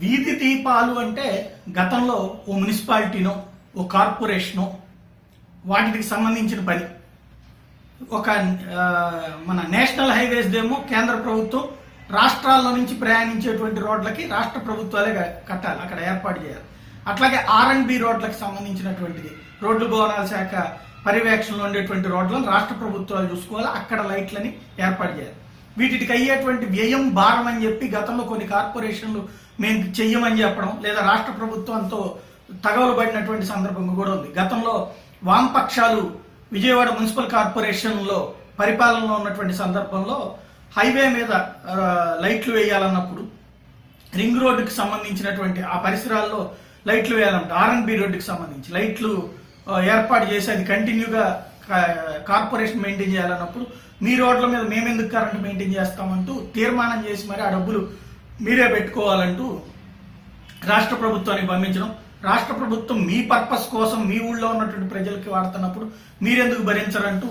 వీధి దీపాలు అంటే గతంలో ఓ మున్సిపాలిటీనో ఓ కార్పొరేషనో వాటికి సంబంధించిన పని. ఒక మన నేషనల్ హైవేస్ దేమో కేంద్ర ప్రభుత్వం రాష్ట్రాల నుంచి ప్రయాణించేటువంటి రోడ్లకి రాష్ట్ర ప్రభుత్వాలే కట్టాలి అక్కడ ఏర్పాటు చేయాలి. అట్లాగే ఆర్ అండ్ బి రోడ్లకు సంబంధించినటువంటిది. రోడ్లు భవనాల శాఖ పర్యవేక్షణలో ఉండేటువంటి రోడ్లను రాష్ట్ర ప్రభుత్వాలు చూసుకోవాలి అక్కడ లైట్లని ఏర్పాటు చేయాలి. వీటికి అయ్యేటువంటి వ్యయం భారం అని చెప్పి గతంలో కొన్ని కార్పొరేషన్లు మేము చెయ్యమని చెప్పడం లేదా రాష్ట్ర ప్రభుత్వంతో తగవలబడినటువంటి సందర్భం కూడా ఉంది. గతంలో వామపక్షాలు విజయవాడ మున్సిపల్ కార్పొరేషన్లో పరిపాలనలో ఉన్నటువంటి సందర్భంలో హైవే మీద లైట్లు వేయాలన్నప్పుడు రింగ్ రోడ్డుకి సంబంధించినటువంటి ఆ పరిసరాల్లో లైట్లు వేయాలంటే ఆర్ఎన్బి రోడ్డుకి సంబంధించి లైట్లు ఏర్పాటు చేసి అది కంటిన్యూగా కార్పొరేషన్ మెయింటైన్ చేయాలన్నప్పుడు మీ రోడ్ల మీద మేమెందుకు కరెంట్ మెయింటైన్ చేస్తామంటూ తీర్మానం చేసి మరి ఆ డబ్బులు మీరే పెట్టుకోవాలంటూ రాష్ట్ర ప్రభుత్వానికి పంపించడం. రాష్ట్ర ప్రభుత్వం మీ పర్పస్ కోసం మీ ఊళ్ళో ఉన్నటువంటి ప్రజలకి వాడుతున్నప్పుడు మీరెందుకు భరించరంటూ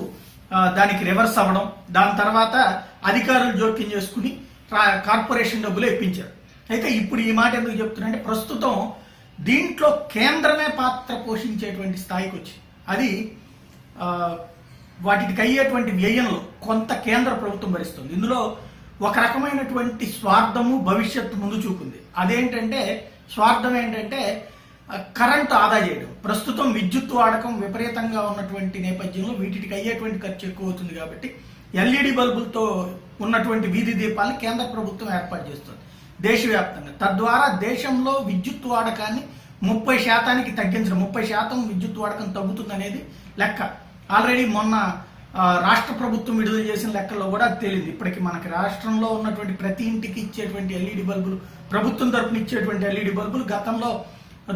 దానికి రివర్స్ అవ్వడం. దాని తర్వాత అధికారులు జోక్యం చేసుకుని కార్పొరేషన్ డబ్బులు ఇప్పించారు. అయితే ఇప్పుడు ఈ మాట ఎందుకు చెప్తున్నానంటే ప్రస్తుతం దీంట్లో కేంద్రమే పాత్ర పోషించేటువంటి స్థాయికి వచ్చింది. అది వాటికి అయ్యేటువంటి వ్యయంలో కొంత కేంద్ర ప్రభుత్వం భరిస్తుంది. ఇందులో ఒక రకమైనటువంటి స్వార్థము భవిష్యత్తు ముందు చూపుంది. అదేంటంటే స్వార్థం ఏంటంటే కరెంటు ఆదా చేయడం. ప్రస్తుతం విద్యుత్ వాడకం విపరీతంగా ఉన్నటువంటి నేపథ్యంలో వీటికి అయ్యేటువంటి ఖర్చు ఎక్కువ అవుతుంది కాబట్టి ఎల్ఈడి బల్బులతో ఉన్నటువంటి వీధి దీపాలను కేంద్ర ప్రభుత్వం ఏర్పాటు చేస్తుంది. దేశవ్యాప్తంగా. తద్వారా దేశంలో విద్యుత్ వాడకాన్ని ముప్పై శాతానికి తగ్గించడం ముప్పై శాతం విద్యుత్ వాడకం తగ్గుతుందనేది లెక్క. ఆల్రెడీ మొన్న రాష్ట్ర ప్రభుత్వం విడుదల చేసిన లెక్కల్లో కూడా తెలియదు ఇప్పటికి మనకి రాష్ట్రంలో ఉన్నటువంటి ప్రతి ఇంటికి ఇచ్చేటువంటి ఎల్ఈడి బల్బులు ప్రభుత్వం తరపున ఇచ్చేటువంటి ఎల్ఈడి బల్బులు గతంలో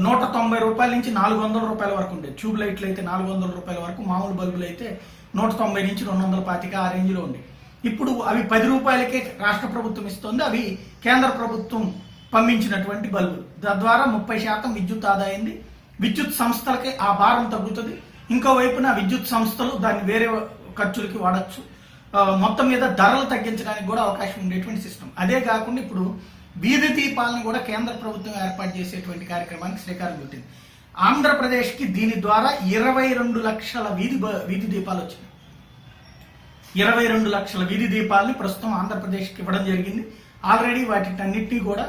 నూట తొంభై రూపాయల నుంచి నాలుగు వందల రూపాయల వరకు ఉండే ట్యూబ్ లైట్లు అయితే నాలుగు వందల రూపాయల వరకు మామూలు బల్బులు అయితే నూట తొంభై నుంచి రెండు వందల పాతిక ఆ రేంజ్లో ఉంది ఇప్పుడు అవి పది రూపాయలకే రాష్ట్ర ప్రభుత్వం ఇస్తుంది. అవి కేంద్ర ప్రభుత్వం పంపించినటువంటి బల్బులు. తద్వారా ముప్పై శాతం విద్యుత్ ఆదాయింది విద్యుత్ సంస్థలకి ఆ భారం తగ్గుతుంది. ఇంకో వైపున విద్యుత్ సంస్థలు దాన్ని వేరే ఖర్చులకి వాడచ్చు. మొత్తం మీద ధరలు తగ్గించడానికి కూడా అవకాశం ఉండేటువంటి సిస్టమ్. అదే కాకుండా ఇప్పుడు వీధి దీపాలను కూడా కేంద్ర ప్రభుత్వం ఏర్పాటు చేసేటువంటి కార్యక్రమానికి శ్రీకారం చుట్టింది. ఆంధ్రప్రదేశ్కి దీని ద్వారా ఇరవై రెండు లక్షల వీధి వీధి దీపాలు వచ్చినాయి. ఇరవై రెండు లక్షల వీధి దీపాలని ప్రస్తుతం ఆంధ్రప్రదేశ్కి ఇవ్వడం జరిగింది. ఆల్రెడీ వాటినన్నింటినీ కూడా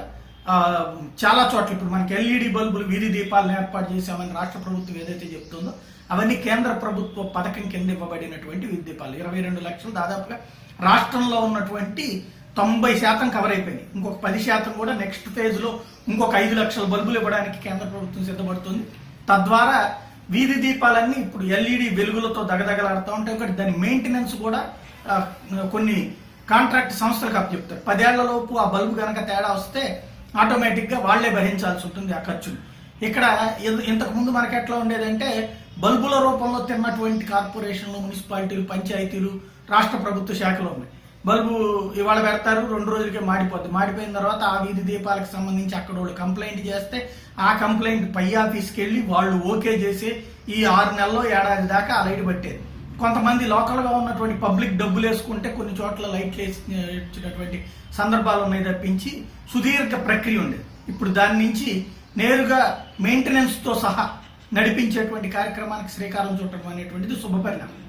చాలా చోట్ల ఇప్పుడు మనకి ఎల్ఈడి బల్బులు వీధి దీపాలను ఏర్పాటు చేసామని రాష్ట్ర ప్రభుత్వం ఏదైతే చెప్తుందో అవన్నీ కేంద్ర ప్రభుత్వ పథకం కింద ఇవ్వబడినటువంటి వీధి దీపాలు. ఇరవై రెండు లక్షలు దాదాపుగా రాష్ట్రంలో ఉన్నటువంటి తొంభై శాతం కవర్ అయిపోయినాయి. ఇంకొక పది శాతం కూడా నెక్స్ట్ ఫేజ్లో ఇంకొక ఐదు లక్షల బల్బులు ఇవ్వడానికి కేంద్ర ప్రభుత్వం సిద్ధపడుతుంది. తద్వారా వీధి దీపాలన్నీ ఇప్పుడు ఎల్ఈడి వెలుగులతో దగదగలాడుతూ ఉంటాయి. ఒకటి దాని మెయింటెనెన్స్ కూడా కొన్ని కాంట్రాక్ట్ సంస్థలకు అప్పచెప్తారు. పదేళ్ళలోపు ఆ బల్బు కనుక తేడా వస్తే ఆటోమేటిక్గా వాళ్ళే భరించాల్సి ఉంటుంది ఆ ఖర్చులు. ఇక్కడ ఇంతకుముందు మనకి ఎట్లా ఉండేదంటే బల్బుల రూపంలో తిన్నటువంటి కార్పొరేషన్లు మున్సిపాలిటీలు పంచాయతీలు రాష్ట్ర ప్రభుత్వ శాఖలు ఉన్నాయి. బల్బు ఇవాళ పెడతారు రెండు రోజులకే మాడిపోద్ది. మాడిపోయిన తర్వాత ఆ వీధి దీపాలకు సంబంధించి అక్కడ వాళ్ళు కంప్లైంట్ చేస్తే ఆ కంప్లైంట్ పై ఆఫీస్కి వెళ్ళి వాళ్ళు ఓకే చేసి ఈ ఆరు నెలల్లో ఏడాది దాకా ఆ లైట్ పట్టేది. కొంతమంది లోకల్గా ఉన్నటువంటి పబ్లిక్ డబ్బులు వేసుకుంటే కొన్ని చోట్ల లైట్లు వేసి సందర్భాలు ఉన్నాయి తప్పించి సుదీర్ఘ ప్రక్రియ ఉండేది ఇప్పుడు దాని నుంచి నేరుగా మెయింటెనెన్స్తో సహా నడిపించేటువంటి కార్యక్రమానికి శ్రీకారం చుట్టడం అనేటువంటిది శుభపరిణామం.